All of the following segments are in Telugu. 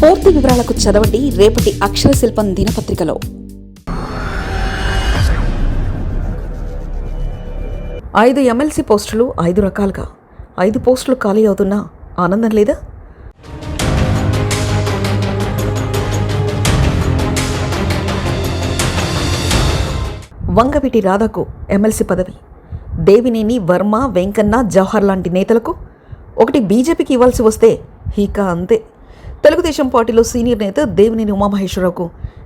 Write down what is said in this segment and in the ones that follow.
పూర్తి వివరాలకు చదవండి రేపటి అక్షర శిల్పం దినపత్రికలో. ఐదు ఎమ్మెల్సీ పోస్టులు ఐదు రకాలుగా. ఐదు పోస్టులు ఖాళీ అవుతున్నా ఆనందం లేదా? వంగవీటి రాధకు ఎమ్మెల్సీ పదవి. దేవినేని వర్మ వెంకన్న జవహర్ లాంటి నేతలకు ఒకటి బీజేపీకి ఇవ్వాల్సి వస్తే హీకా అంతే. తెలుగుదేశం పార్టీలో సీనియర్ నేత దేవినేని ఉమామహేశ్వరరావుకు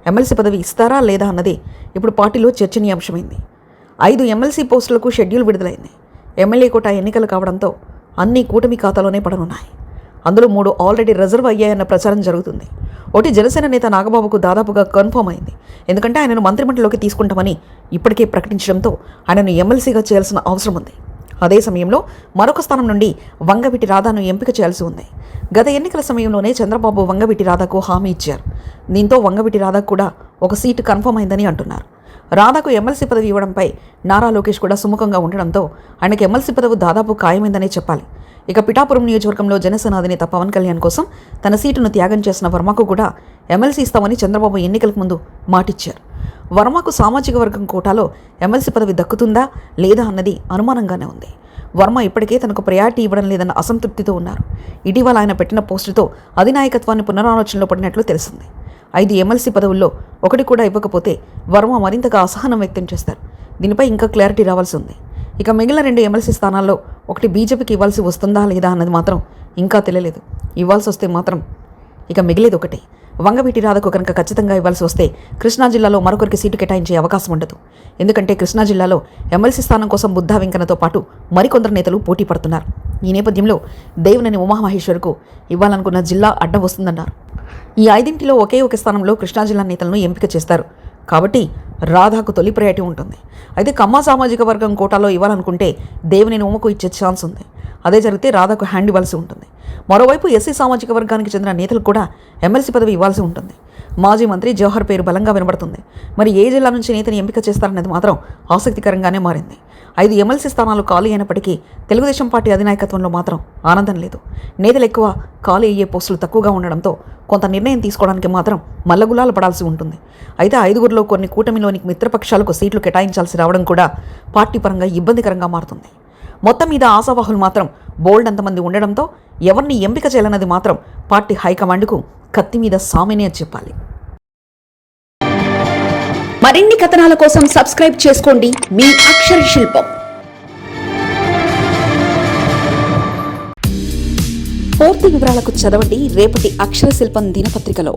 ఎమ్మెల్సీ పదవి ఇస్తారా లేదా అన్నది ఇప్పుడు పార్టీలో చర్చనీయాంశమైంది. ఐదు ఎమ్మెల్సీ పోస్టులకు షెడ్యూల్ విడుదలైంది. ఎమ్మెల్యే కోట ఎన్నికలు కావడంతో అన్ని కూటమి ఖాతాలోనే పడనున్నాయి. అందులో మూడు ఆల్రెడీ రిజర్వ్ అయ్యాయన్న ప్రచారం జరుగుతుంది. ఒకటి జనసేన నేత నాగబాబుకు దాదాపుగా కన్ఫర్మ్ అయింది. ఎందుకంటే ఆయనను మంత్రిమండలిలోకి తీసుకుంటామని ఇప్పటికే ప్రకటించడంతో ఆయనను ఎమ్మెల్సీగా చేయాల్సిన అవసరం ఉంది. అదే సమయంలో మరొక స్థానం నుండి వంగవీటి రాధాను ఎంపిక చేయాల్సి ఉంది. గత ఎన్నికల సమయంలోనే చంద్రబాబు వంగవిటి రాధాకు హామీ ఇచ్చారు. దీంతో వంగవీటి రాధాకు కూడా ఒక సీటు కన్ఫర్మ్ అయిందని అంటున్నారు. రాధాకు ఎమ్మెల్సీ పదవి ఇవ్వడంపై నారా లోకేష్ కూడా సుముఖంగా ఉండడంతో ఆయనకు ఎమ్మెల్సీ పదవి దాదాపు ఖాయమైందనే చెప్పాలి. ఇక పిఠాపురం నియోజకవర్గంలో జనసేన అధినేత పవన్ కళ్యాణ్ కోసం తన సీటును త్యాగం చేసిన వర్మకు కూడా ఎమ్మెల్సీ ఇస్తామని చంద్రబాబు ఎన్నికలకు ముందు మాటిచ్చారు. వర్మకు సామాజిక వర్గం కోటాలో ఎమ్మెల్సీ పదవి దక్కుతుందా లేదా అన్నది అనుమానంగానే ఉంది. వర్మ ఇప్పటికే తనకు ప్రయారిటీ ఇవ్వడం లేదన్న అసంతృప్తితో ఉన్నారు. ఇటీవల ఆయన పెట్టిన పోస్టుతో అధినాయకత్వాన్ని పునరాలోచనలో పడినట్లు తెలిసింది. ఐదు ఎమ్మెల్సీ పదవుల్లో ఒకటి కూడా ఇవ్వకపోతే వర్మ మరింతగా అసహనం వ్యక్తం చేస్తారు. దీనిపై ఇంకా క్లారిటీ రావాల్సి ఉంది. ఇక మిగిలిన రెండు ఎమ్మెల్సీ స్థానాల్లో ఒకటి బీజేపీకి ఇవ్వాల్సి వస్తుందా లేదా అన్నది మాత్రం ఇంకా తెలియలేదు. ఇవ్వాల్సి వస్తే మాత్రం ఇక మిగిలేదు ఒకటి వంగవీటి రాధకు కనుక ఖచ్చితంగా ఇవ్వాల్సి వస్తే కృష్ణా జిల్లాలో మరొకరికి సీటు కేటాయించే అవకాశం ఉండదు. ఎందుకంటే కృష్ణా జిల్లాలో ఎమ్మెల్సీ స్థానం కోసం బుద్ధా వెంకన్నతో పాటు మరికొందరు నేతలు పోటీ పడుతున్నారు. ఈ నేపథ్యంలో దేవునని ఉమామహేశ్వర్కు ఇవ్వాలనుకున్న జిల్లా అడ్డం వస్తుందన్నారు. ఈ ఐదింటిలో ఒకే ఒక స్థానంలో కృష్ణా జిల్లా నేతలను ఎంపిక చేస్తారు. కాబట్టి రాధాకు తొలి ప్రయారిటీ ఉంటుంది. అయితే కమ్మ సామాజిక వర్గం కోటాలో ఇవ్వాలనుకుంటే దేవుని ఉమకు ఇచ్చే ఛాన్స్ ఉంది. అదే జరిగితే రాధాకు హ్యాండ్ ఇవ్వాల్సి ఉంటుంది. మరోవైపు ఎస్సీ సామాజిక వర్గానికి చెందిన నేతలు కూడా ఎమ్మెల్సీ పదవి ఇవ్వాల్సి ఉంటుంది. మాజీ మంత్రి జవహర్ పేరు బలంగా వినబడుతుంది. మరి ఏ జిల్లా నుంచి నేతని ఎంపిక చేస్తారనేది మాత్రం ఆసక్తికరంగానే మారింది. ఐదు ఎమ్మెల్సీ స్థానాలు ఖాళీ అయినప్పటికీ తెలుగుదేశం పార్టీ అధినాయకత్వంలో మాత్రం ఆనందం లేదు. నేతలు ఎక్కువ ఖాళీ అయ్యే పోస్టులు తక్కువగా ఉండడంతో కొంత నిర్ణయం తీసుకోవడానికి మాత్రం మల్లగులాలు పడాల్సి ఉంటుంది. అయితే ఐదుగురిలో కొన్ని కూటమిలోని మిత్రపక్షాలకు సీట్లు కేటాయించాల్సి రావడం కూడా పార్టీ పరంగా ఇబ్బందికరంగా మారుతుంది. మొత్తం మీద ఆశావాహులు మాత్రం బోల్డ్ అంతమంది ఉండడంతో ఎవరిని ఎంపిక చేయాలన్నది మాత్రం పార్టీ హైకమాండ్కు కత్తి మీద సామెనే అని చెప్పాలి. మరిన్ని కథనాల కోసం సబ్స్క్రైబ్ చేసుకోండి మీ అక్షర శిల్పం. పూర్తి వివరాలకు చదవండి రేపటి అక్షర శిల్పం దినపత్రికలో.